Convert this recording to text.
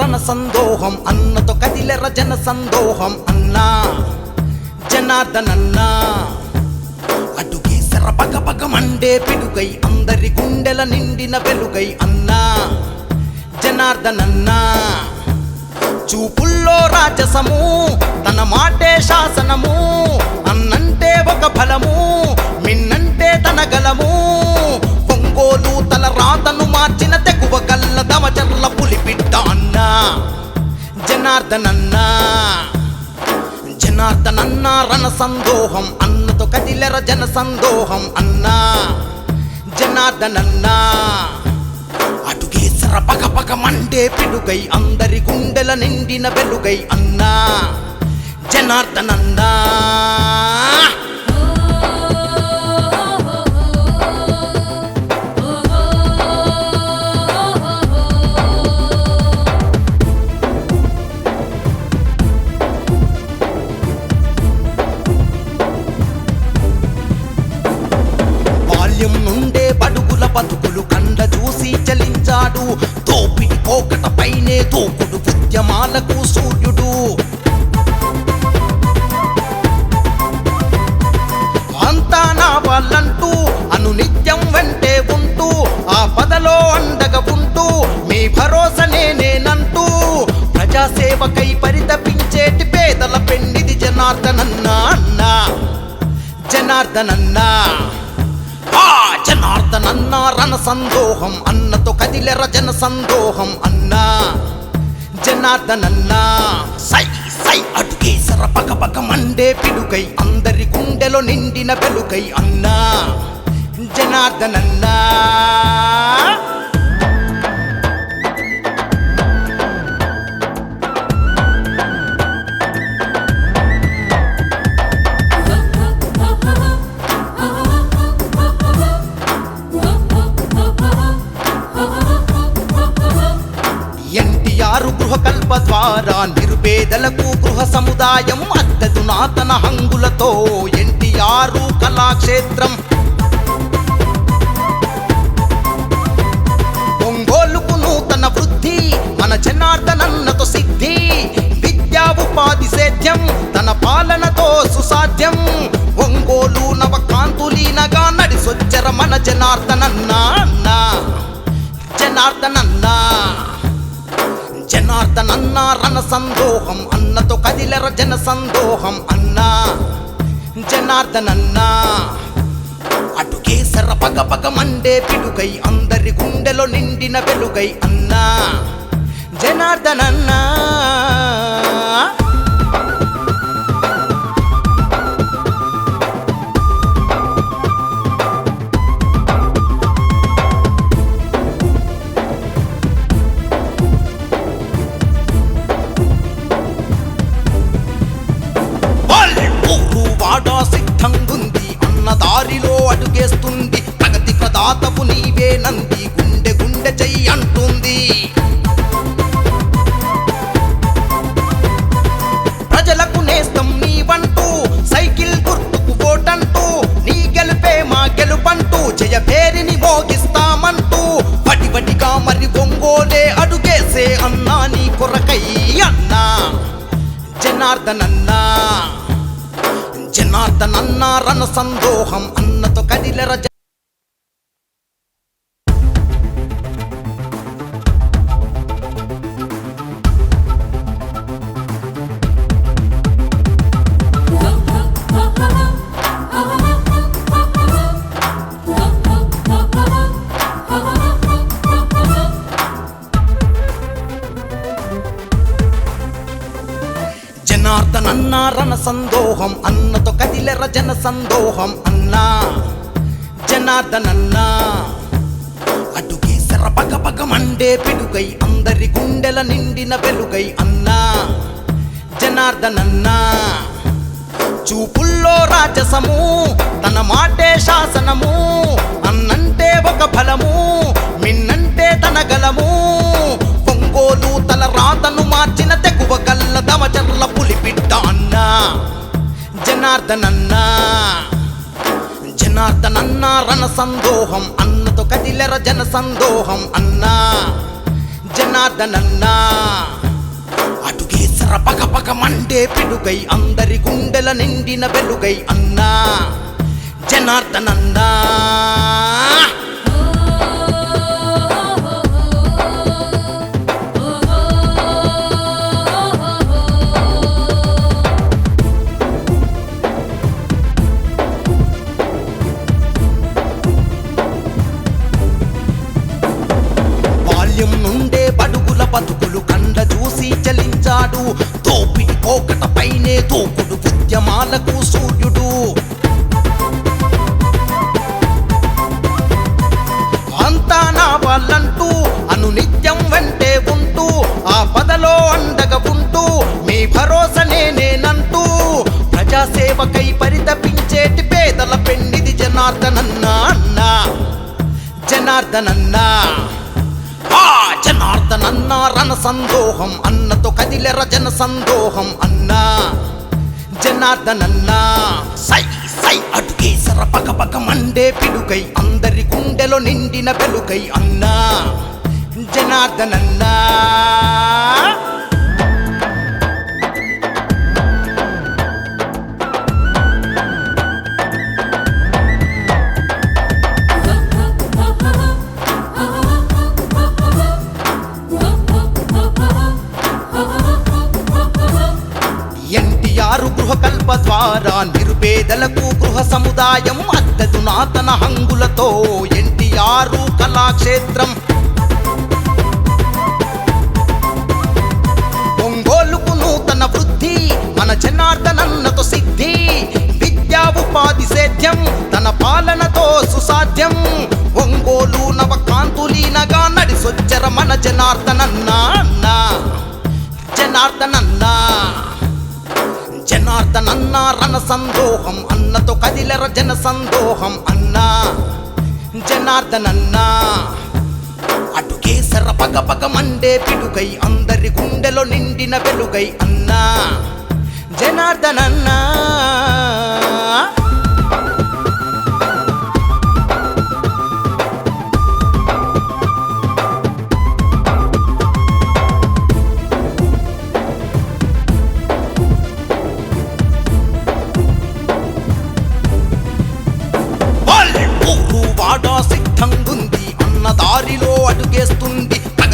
రణ సందోహం అన్నతో కదిలెర జన సందోహం అన్నా జనార్దనన్నా. అటుకేసర పగ పగ మండే పిడుగై అందరి గుండెల నిండిన వెలుగై అన్నా జనార్దనన్నా. చూపుల్లో రాజసము తన మాటే శాసనము అన్న జనార్దనన్న జనార్దనన్న రణ సందోహం అన్నతో కదిలెర జన సందోహం అన్నా జనార్దనన్న అటుకేసర పగ పగ మండే పిడుగై అందరి గుండెల నిండిన వెలుగై అన్నా జనార్దనన్నా. బతుకులు కండ చూసి చలించాడు. తోపిడి కోకట పైనే తోపుడు ఉద్యమాలకు సూర్యుడు. అంతా నా వాళ్ళంటూ అనునిత్యం వెంటే ఉంటూ ఆ పదలో అండగా ఉంటూ మీ భరోసా నేనేనంటూ ప్రజాసేవకై పరితపించేటి పేదల పెండిది జనార్దనన్నా అన్నా జనార్దనన్నా. జనార్దనన్న రణ సందోహం అన్నతో కదిలెర జన సందోహం అన్నా. జనార్దనన్నా సై సై అటుకేసర పగ పగ మండే పిడుకై అందరి గుండెలో నిండిన వెలుగై అన్నా. జనార్దనన్నా గృహకల్ప నిరుపేదలకు గృహ సముదాయం అద్దెదునాతన హంగులతో ఎన్టీఆర్ కళాక్షేత్రం. ఒంగోలుకు నూతన వృద్ధి మన జనార్దనన్నతో సిద్ధి విద్యా ఉపాధి సేద్యం తన పాలనతో సుసాధ్యం. ఒంగోలు నవకాంతులీనగా నడిసొచ్చర మన జనార్దనన్నా జనార్దన అన్నా రణ సందోహం అన్నతో కదిలెర జన సందోహం అన్నా జనార్దనన్నా. అటుకేసర పగ పగ మండే పిడుగై అందరి గుండెలో నిండిన వెలుగై అన్నా జనార్దనన్నా. ఊరు ప్రగతి నీవే నంది గుండె గుండె చెయ్యి అంటుంది. ప్రజలకు నేస్తం నీవంటూ సైకిల్ గుర్తుకు ఓటంటూ నీ గెలుపే మా గెలుపంటూ జయ పేరిని మోగిస్తామంటూ వటి వటిగా మరి ఒంగోలే అడుగేసే అన్నా నీ కొరకై అన్నా. జనార్దనన్నా జనార్దనన్నా రణ సందోహం అన్నతో కదిలర రణ సందోహం అన్నతో కదిలెర జన సందోహం అన్నా జనార్దనన్నా. అటుకేసర పగ పగ మండే పిడుగై అందరి గుండెల నిండిన వెలుగై అన్నా జనార్దనన్నా. చూపుల్లో రాజసము తన మాటే శాసనము అన్నంటే ఒక ఫలము జనార్దనన్నా జనార్దనన్న రణ సందోహం అన్నతో కదిలెర జన సందోహం అన్నా జనార్దనన్నా అటుకేసర పగ పగ మండే పిడుగై అందరి గుండెల నిండిన వెలుగై అన్నా జనార్దనన్నా. బాల్యం నుండే బడుగుల బతుకులు కండ చూసి చలించాడు. దోపిడి పోకట పైనే దూకుడు ఉద్యమాలకు సూర్యుడు. అంతా నా వాళ్ళంటూ అనునిత్యం వెంటే ఉంటూ ఆ పదలో అండగా ఉంటూ మీ భరోసా నేనేనంటూ ప్రజాసేవకై పరితపించేటి పేదల పెండిది జనార్దనన్నా అన్నా. జనార్దనన్నా. జనార్దనన్న రణ సందోహం అన్నతో కదిలెర జన సందోహం అన్నా. జనార్దనన్నా. సై సై అటుకేసర పగ పగ మండే పిడుకై అందరి గుండెలో నిండిన పెలుకై అన్నా. జనార్దనన్నా. గృహకల్ప నిరుపేదలకు గృహ సముదాయం అద్దెదు నాతన హంగులతో ఎన్టీఆర్ కళాక్షేత్రం. ఒంగోలుకు నూతన వృద్ధి మన జనార్దనన్నతో సిద్ధి విద్యా ఉపాధి సేద్యం తన పాలనతో సుసాధ్యం. ఒంగోలు నవకాంతులీనగా నడిసొచ్చర మన జనార్దనన్న అన్నా. జనార్దనన్న రణ సందోహం అన్నతో కదిలెర జన సందోహం అన్నా జనార్దనన్నా. అటుకేసర పగ పగ మండే పిడుగై అందరి గుండెలో నిండిన వెలుగై అన్నా జనార్దనన్నా.